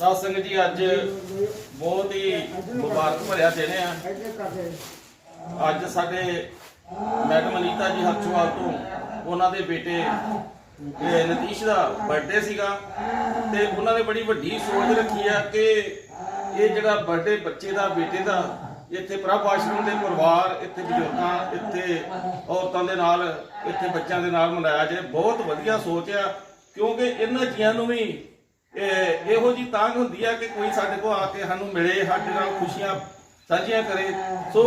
ਸਾਧ ਸੰਗਤ ਜੀ, ਅੱਜ ਬਹੁਤ ਹੀ ਮੁਬਾਰਕ ਭਰਿਆ ਦਿਨ ਆ। ਅੱਜ ਸਾਡੇ ਮੈਡਮ ਅਨੀਤਾ ਜੀ ਹਰਚੋਵਾਲ ਤੋਂ ਉਹਨਾਂ ਦੇ ਬੇਟੇ ਨਤੀਸ਼ ਦਾ ਬਰਥਡੇ ਸੀਗਾ ਤੇ ਉਹਨਾਂ ਨੇ ਬੜੀ ਵੱਡੀ ਸੋਚ ਰੱਖੀ ਆ ਕਿ ਇਹ ਜਿਹੜਾ ਬਰਥਡੇ ਬੱਚੇ ਦਾ, ਬੇਟੇ ਦਾ, ਇੱਥੇ ਪ੍ਰਭ ਆਸ਼ਰਮ ਦੇ ਪਰਿਵਾਰ, ਇੱਥੇ ਬਜ਼ੁਰਗਾਂ, ਇੱਥੇ ਔਰਤਾਂ ਦੇ ਨਾਲ, ਇੱਥੇ ਬੱਚਿਆਂ ਦੇ ਨਾਲ ਮਨਾਇਆ ਜਾਏ। ਬਹੁਤ ਵਧੀਆ ਸੋਚ ਆ, ਕਿਉਂਕਿ ਇਹਨਾਂ ਜੀਆਂ ਨੂੰ ਵੀ ਇਹ ਇਹੋ ਜੀ ਤਾਂਗ ਹੁੰਦੀ ਆ ਕਿ ਕੋਈ ਸਾਡੇ ਕੋਲ ਆ ਕੇ ਸਾਨੂੰ ਮਿਲੇ, ਸਾਡੇ ਨਾਲ ਖੁਸ਼ੀਆਂ ਸਾਂਝੀਆਂ ਕਰੇ। ਸੋ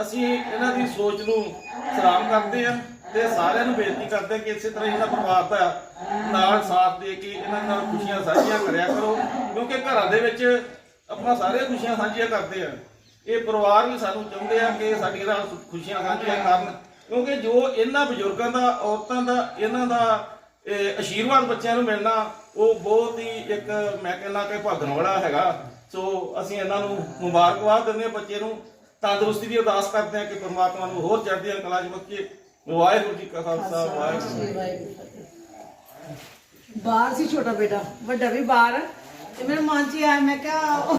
ਅਸੀਂ ਇਹਨਾਂ ਦੀ ਸੋਚ ਨੂੰ ਸਲਾਮ ਕਰਦੇ ਆ ਤੇ ਸਾਰਿਆਂ ਨੂੰ ਬੇਨਤੀ ਕਰਦੇ ਆ ਕਿ ਇਸੇ ਤਰ੍ਹਾਂ ਇਹਨਾਂ ਪਰਿਵਾਰ ਦਾ ਨਾਲ ਸਾਥ ਦੇ ਕੇ ਇਹਨਾਂ ਨਾਲ ਖੁਸ਼ੀਆਂ ਸਾਂਝੀਆਂ ਕਰਿਆ ਕਰੋ, ਕਿਉਂਕਿ ਘਰਾਂ ਦੇ ਵਿੱਚ ਆਪਾਂ ਸਾਰੇ ਖੁਸ਼ੀਆਂ ਸਾਂਝੀਆਂ ਕਰਦੇ ਆ ਇਹ ਪਰਿਵਾਰ ਵੀ ਸਾਨੂੰ ਚਾਹੁੰਦੇ ਆ ਕਿ ਸਾਡੇ ਨਾਲ ਖੁਸ਼ੀਆਂ ਸਾਂਝੀਆਂ ਕਰਨ, ਕਿਉਂਕਿ ਜੋ ਇਹਨਾਂ ਬਜ਼ੁਰਗਾਂ ਦਾ, ਔਰਤਾਂ ਦਾ, ਇਹਨਾਂ ਦਾ ਆਸ਼ੀਰਵਾਦ ਬੱਚਿਆਂ ਨੂੰ ਮਿਲਣਾ ਉਹ ਬਹੁਤ ਹੀ ਇੱਕ ਮੈਂ ਕਹਿੰਦਾ ਕਿ ਭਾਗਣ ਵਾਲਾ ਹੈਗਾ। ਸੋ ਅਸੀਂ ਇਹਨਾਂ ਨੂੰ ਮੁਬਾਰਕਬਾਦ ਦਿੰਦੇ ਹਾਂ ਬੱਚੇ ਨੂੰ। ਤੰਦਰੁਸਤੀ ਦੀ ਅਰਦਾਸ ਕਰਦੇ ਹਾਂ ਕਿ ਪ੍ਰਮਾਤਮਾ ਨੂੰ ਹੋਰ ਚੜ੍ਹਦੀਆਂ ਕਲਾ 'ਚ ਬਖਸ਼ੇ। ਵਾਹਿਗੁਰੂ ਜੀ ਕਾ ਖਾਲਸਾ ਵਾਹਿਗੁਰੂ ਜੀ ਕੀ ਫਤਿਹ। ਬਾਹਰ ਸੀ ਛੋਟਾ ਬੇਟਾ ਵੱਡਾ ਵੀ ਬਾਹਰ। ਤੇ ਮੇਰੇ ਮਨ 'ਚ ਆਇਆ ਮੈਂ ਕਿਹਾ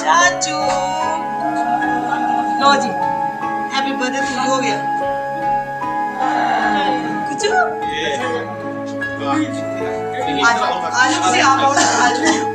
ਚਾਚੂ। ਲੋ ਜੀ ਹੈਪੀ ਬਰਥਡੇ ਤੁਹਾਨੂੰ ਹੋ ਗਿਆ। ਕੁਚੂ? ਅੱਜ ਅੱਜ ਤੁਸੀਂ ਆਪ ਆਉਣਾ। ਅੱਜ